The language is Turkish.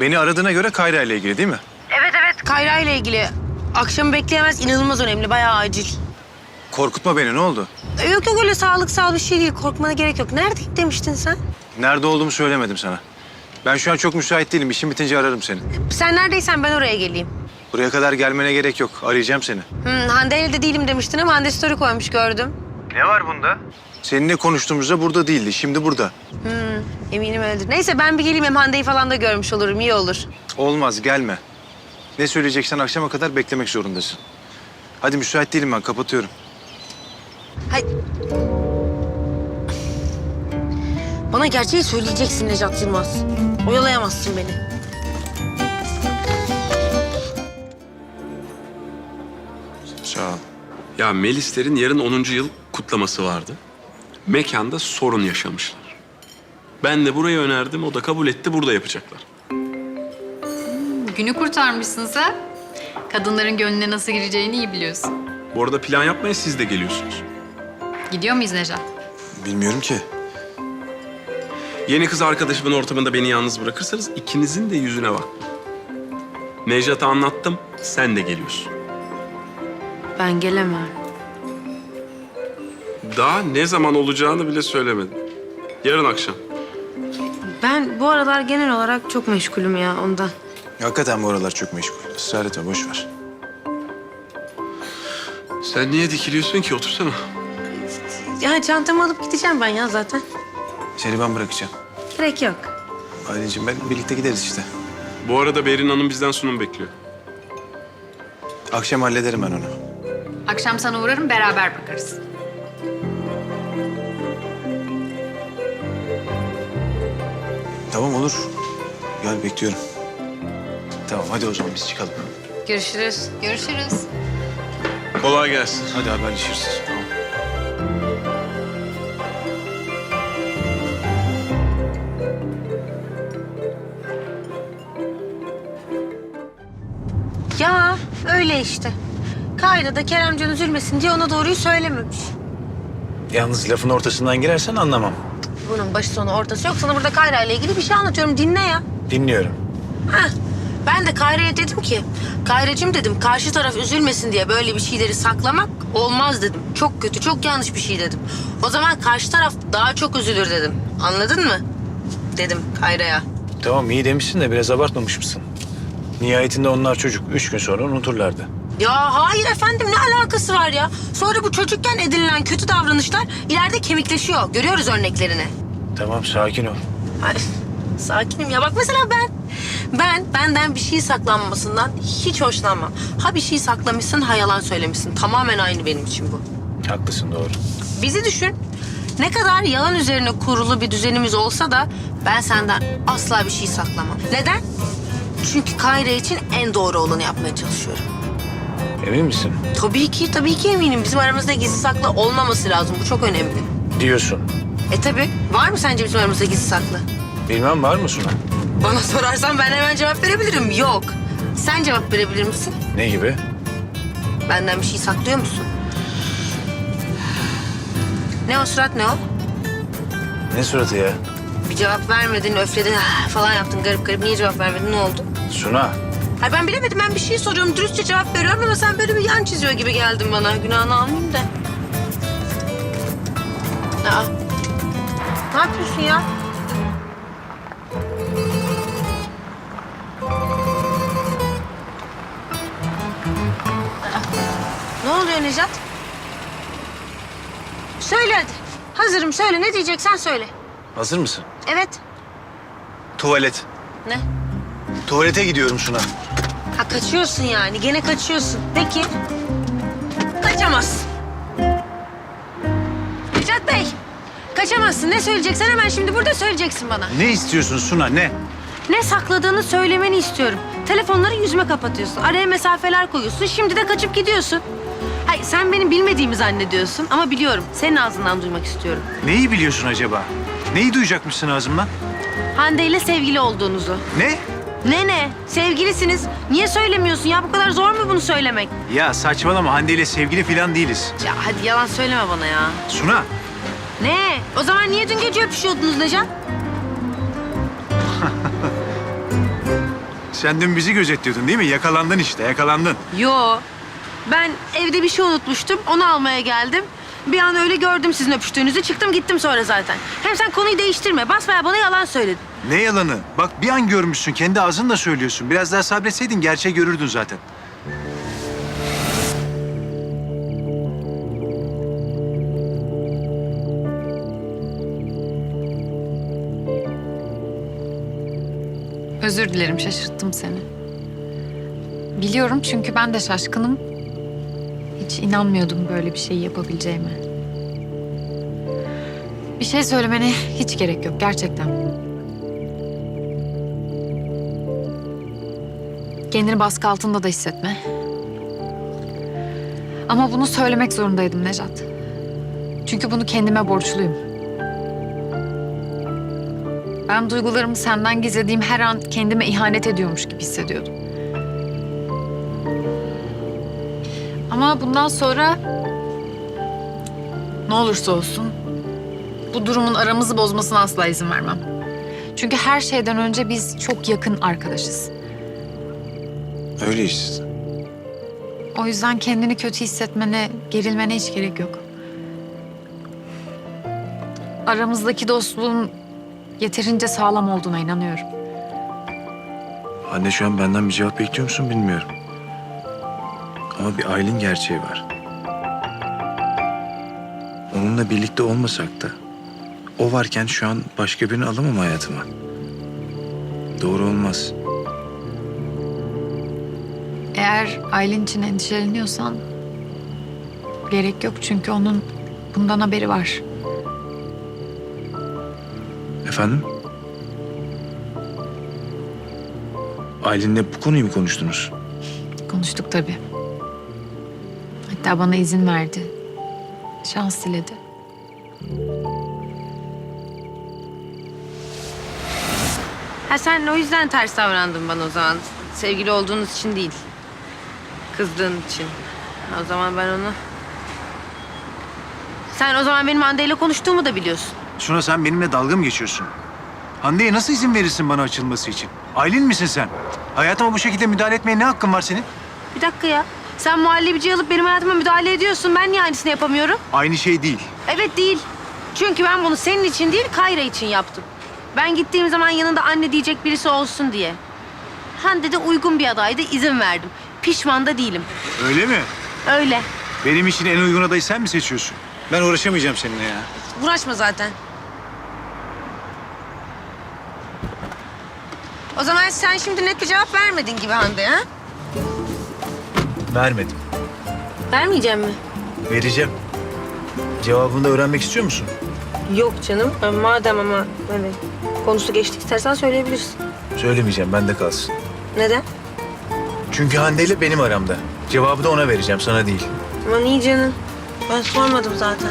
Beni aradığına göre Kayra ile ilgili değil mi? Evet evet Kayra ile ilgili. Akşamı bekleyemez inanılmaz önemli bayağı acil. Korkutma beni ne oldu? E, Yok yok öyle sağlıksal bir şey değil korkmana gerek yok. Nerede demiştin sen? Nerede olduğumu söylemedim sana. Ben şu an çok müsait değilim. İşim bitince ararım seni. Sen neredeysen ben oraya geleyim. Buraya kadar gelmene gerek yok. Arayacağım seni. Hmm, Hande ile değilim demiştin ama Hande story koymuş gördüm. Ne var bunda? Seninle konuştuğumuzda burada değildi. Şimdi burada. Hmm, eminim öyledir. Neyse ben bir geleyim hem Hande'yi falan da görmüş olurum iyi olur. Olmaz gelme. Ne söyleyeceksen akşama kadar beklemek zorundasın. Hadi müsait değilim ben kapatıyorum. Hay... Bana gerçeği söyleyeceksin Necat Yılmaz. Oyalayamazsın beni. Sağ ol. Ya Melislerin yarın 10. yıl kutlaması vardı. Mekanda sorun yaşamışlar. Ben de burayı önerdim, o da kabul etti, burada yapacaklar. Günü kurtarmışsın sen. Kadınların gönlüne nasıl gireceğini iyi biliyorsun. Bu arada plan yapmaya siz de geliyorsunuz. Gidiyor muyuz Nejat? Bilmiyorum ki. Yeni kız arkadaşımın ortamında beni yalnız bırakırsanız ikinizin de yüzüne bak. Nejat'a anlattım, sen de geliyorsun. Ben gelemem. Daha ne zaman olacağını bile söylemedim. Yarın akşam. Ben bu aralar genel olarak çok meşgulüm ya ondan. Hakikaten bu aralar çok meşgul. Israr etme boş ver. Sen niye dikiliyorsun ki? Otursana. Ya çantamı alıp gideceğim ben ya zaten. Seni ben bırakacağım. Gerek yok. Ailecim ben birlikte gideriz işte. Bu arada Berin Hanım bizden sunum bekliyor. Akşam hallederim ben onu. Akşam sana uğrarım beraber bakarız. Tamam olur. Gel bekliyorum. Tamam hadi o zaman biz çıkalım. Görüşürüz. Görüşürüz. Kolay gelsin. Hadi haberleşiriz. Tamam. Ya öyle işte. Kayra da Keremcan üzülmesin diye ona doğruyu söylememiş. Yalnız lafın ortasından girersen anlamam. Bunun başı sonu ortası yok. Sana burada Kayra ile ilgili bir şey anlatıyorum. Dinle ya. Dinliyorum. Heh. Ben de Kayra'ya dedim ki, Kayracığım dedim karşı taraf üzülmesin diye böyle bir şeyleri saklamak olmaz dedim. Çok kötü, çok yanlış bir şey dedim. O zaman karşı taraf daha çok üzülür dedim. Anladın mı? Dedim Kayra'ya. Tamam iyi demişsin de biraz abartmamış mısın? Nihayetinde onlar çocuk. Üç gün sonra unuturlardı. Ya hayır efendim ne alakası var ya? Sonra bu çocukken edinilen kötü davranışlar ileride kemikleşiyor. Görüyoruz örneklerini. Tamam sakin ol. Ay, sakinim ya. Bak mesela ben, ben benden bir şey saklanmasından hiç hoşlanmam. Ha bir şey saklamışsın, ha yalan söylemişsin. Tamamen aynı benim için bu. Haklısın doğru. Bizi düşün. Ne kadar yalan üzerine kurulu bir düzenimiz olsa da ben senden asla bir şey saklamam. Neden? Çünkü Kayra için en doğru olanı yapmaya çalışıyorum. Emin misin? Tabii ki, tabii ki eminim. Bizim aramızda gizli saklı olmaması lazım. Bu çok önemli. Diyorsun. E tabii. Var mı sence bizim aramızda gizli saklı? Bilmem var mı Suna? Bana sorarsan ben hemen cevap verebilirim. Yok. Sen cevap verebilir misin? Ne gibi? Benden bir şey saklıyor musun? Ne o surat ne o? Ne suratı ya? Bir cevap vermedin, öfledin ah, falan yaptın garip garip. Niye cevap vermedin? Ne oldu? Suna. Hayır ben bilemedim. Ben bir şey soruyorum. Dürüstçe cevap veriyorum ama sen böyle bir yan çiziyor gibi geldin bana. Günahını almayayım da. Aa. Ne yapıyorsun ya? Ne oluyor Necat? Söyle hadi. Hazırım söyle. Ne diyeceksen söyle. Hazır mısın? Evet. Tuvalet. Ne? Tuvalete gidiyorum Suna. Ha kaçıyorsun yani. Gene kaçıyorsun. Peki. Kaçamazsın. Necat Bey. Kaçamazsın. Ne söyleyeceksen hemen şimdi burada söyleyeceksin bana. Ne istiyorsun Suna ne? Ne sakladığını söylemeni istiyorum. Telefonları yüzüme kapatıyorsun. Araya mesafeler koyuyorsun. Şimdi de kaçıp gidiyorsun. Hayır sen benim bilmediğimi zannediyorsun ama biliyorum. Senin ağzından duymak istiyorum. Neyi biliyorsun acaba? Neyi duyacakmışsın ağzımdan? Hande ile sevgili olduğunuzu. Ne? Ne ne? Sevgilisiniz. Niye söylemiyorsun ya? Bu kadar zor mu bunu söylemek? Ya saçmalama Hande ile sevgili falan değiliz. Ya hadi yalan söyleme bana ya. Suna. Ne? O zaman niye dün gece öpüşüyordunuz Necan? Sen dün bizi gözetliyordun değil mi? Yakalandın işte yakalandın. Yo. Ben evde bir şey unutmuştum. Onu almaya geldim. Bir an öyle gördüm sizin öpüştüğünüzü. Çıktım gittim sonra zaten. Hem sen konuyu değiştirme. Basbaya bana yalan söyledin. Ne yalanı? Bak bir an görmüşsün. Kendi ağzınla söylüyorsun. Biraz daha sabretseydin gerçeği görürdün zaten. Özür dilerim şaşırttım seni. Biliyorum çünkü ben de şaşkınım. Hiç inanmıyordum böyle bir şey yapabileceğime. Bir şey söylemene hiç gerek yok gerçekten. Kendini baskı altında da hissetme. Ama bunu söylemek zorundaydım Nejat. Çünkü bunu kendime borçluyum. Ben duygularımı senden gizlediğim her an kendime ihanet ediyormuş gibi hissediyordum. Ama bundan sonra ne olursa olsun bu durumun aramızı bozmasına asla izin vermem. Çünkü her şeyden önce biz çok yakın arkadaşız. Öyleyiz. O yüzden kendini kötü hissetmene, gerilmene hiç gerek yok. Aramızdaki dostluğun yeterince sağlam olduğuna inanıyorum. Anne şu an benden bir cevap bekliyor musun bilmiyorum. Ama bir Aylin gerçeği var. Onunla birlikte olmasak da o varken şu an başka birini alamam hayatıma. Doğru olmaz. Eğer Aylin için endişeleniyorsan gerek yok çünkü onun bundan haberi var. Efendim? Aylin'le bu konuyu mu konuştunuz? Konuştuk tabii. Hatta bana izin verdi. Şans diledi. Ha sen o yüzden ters davrandın bana o zaman. Sevgili olduğunuz için değil. Kızdığın için. O zaman ben onu... Sen o zaman benim Hande ile konuştuğumu da biliyorsun. Suna sen benimle dalga mı geçiyorsun? Hande'ye nasıl izin verirsin bana açılması için? Aylin misin sen? Hayatıma bu şekilde müdahale etmeye ne hakkın var senin? Bir dakika ya. Sen muhallebici alıp benim hayatıma müdahale ediyorsun. Ben niye aynısını yapamıyorum? Aynı şey değil. Evet değil. Çünkü ben bunu senin için değil Kayra için yaptım. Ben gittiğim zaman yanında anne diyecek birisi olsun diye. Hande de uygun bir adaydı izin verdim. Pişman da değilim. Öyle mi? Öyle. Benim için en uygun adayı sen mi seçiyorsun? Ben uğraşamayacağım seninle ya. Uğraşma zaten. O zaman sen şimdi net bir cevap vermedin gibi Hande ha? Vermedim. Vermeyeceğim mi? Vereceğim. Cevabını da öğrenmek istiyor musun? Yok canım. Madem ama hani konusu geçtik istersen söyleyebilirsin. Söylemeyeceğim, bende kalsın. Neden? Çünkü Hande ile benim aramda. Cevabı da ona vereceğim, sana değil. Aman iyi canım. Ben sormadım zaten.